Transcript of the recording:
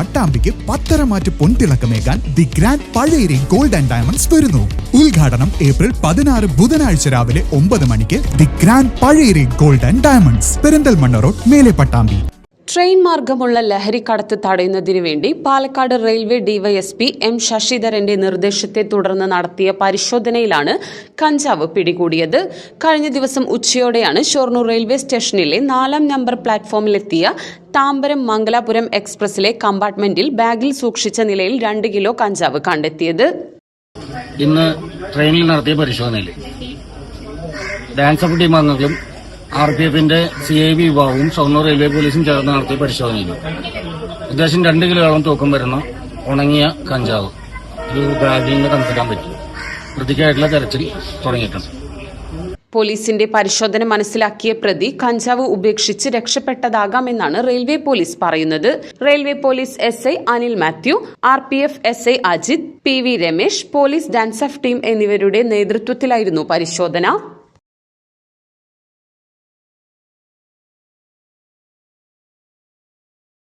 പട്ടാമ്പിക്ക് പത്തരമാറ്റ് പൊൻതിളക്കമേകാൻ the grand Pazhayari gold and diamonds വരുന്നു. ഉദ്ഘാടനം ഏപ്രിൽ പതിനാറ് ബുധനാഴ്ച രാവിലെ ഒമ്പത് മണിക്ക് the grand Pazhayari gold and diamonds Perinthalmanna road മേലെ പട്ടാമ്പി. ട്രെയിൻ മാർഗമുള്ള ലഹരിക്കടത്ത് തടയുന്നതിനു വേണ്ടി പാലക്കാട് റെയിൽവേ ഡിവൈഎസ്പി എം ശശിധരന്റെ നിർദ്ദേശത്തെ തുടർന്ന് നടത്തിയ പരിശോധനയിലാണ് കഞ്ചാവ് പിടികൂടിയത്. കഴിഞ്ഞ ദിവസം ഉച്ചയോടെയാണ് ഷൊർണൂർ റെയിൽവേ സ്റ്റേഷനിലെ നാലാം നമ്പർ പ്ലാറ്റ്ഫോമിലെത്തിയ താമ്പരം മംഗലാപുരം എക്സ്പ്രസിലെ കമ്പാർട്ട്മെന്റിൽ ബാഗിൽ സൂക്ഷിച്ച നിലയിൽ രണ്ട് കിലോ കഞ്ചാവ് കണ്ടെത്തിയത്. ഇന്ന് ട്രെയിനിൽ നടത്തിയ പരിശോധനയിൽ ഡാൻസ് ടീം അംഗങ്ങളും ആർ പി എഫിന്റെ സി ഐ ബി വിഭാഗവും ഷൊർണൂർ റെയിൽവേ പോലീസും ചേർന്ന് നടത്തിയ പരിശോധനയിൽ ഏകദേശം രണ്ട് കിലോയോളം തൂക്കം വരുന്ന ഉണങ്ങിയ കഞ്ചാവ്. ഒരു ബാഗിൽ നിന്ന് കണ്ടെത്താൻ പറ്റി. പ്രതിക്കായിട്ടുള്ള തെരച്ചിൽ തുടങ്ങിയിട്ടുണ്ട്. പോലീസിന്റെ പരിശോധന മനസ്സിലാക്കിയ പ്രതി കഞ്ചാവ് ഉപേക്ഷിച്ച് രക്ഷപ്പെട്ടതാകാമെന്നാണ് റെയിൽവേ പോലീസ് പറയുന്നത്. Railway police S I Anil Mathew R P F S I Ajith P V Ramesh police dance of team എന്നിവരുടെ നേതൃത്വത്തിലായിരുന്നു പരിശോധന.